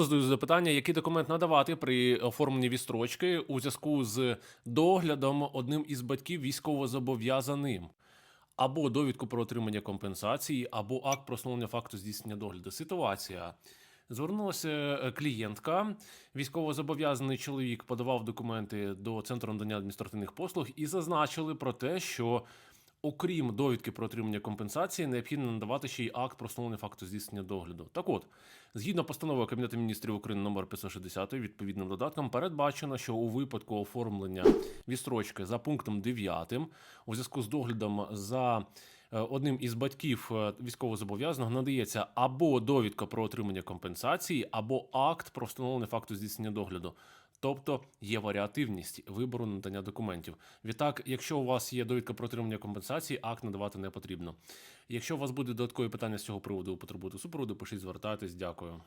Задаю запитання, який документ надавати при оформленні відстрочки у зв'язку з доглядом одним із батьків військовозобов'язаним, або довідку про отримання компенсації, або акт про встановлення факту здійснення догляду. Ситуація. Звернулася е, клієнтка, військовозобов'язаний чоловік подавав документи до центру надання адміністративних послуг і зазначили про те, що окрім довідки про отримання компенсації, необхідно надавати ще й акт про встановлення факту здійснення догляду. Так от, згідно постанови Кабінету міністрів України номер 560, відповідним додатком передбачено, що у випадку оформлення відстрочки за пунктом 9 у зв'язку з доглядом за е, одним із батьків е, військовозобов'язаного надається або довідка про отримання компенсації, або акт про встановлення факту здійснення догляду. Тобто є варіативність вибору надання документів. Відтак, якщо у вас є довідка про отримання компенсації, акт надавати не потрібно. Якщо у вас буде додаткові питання з цього приводу, потребуєте супроводу, пишіть, звертайтесь. Дякую.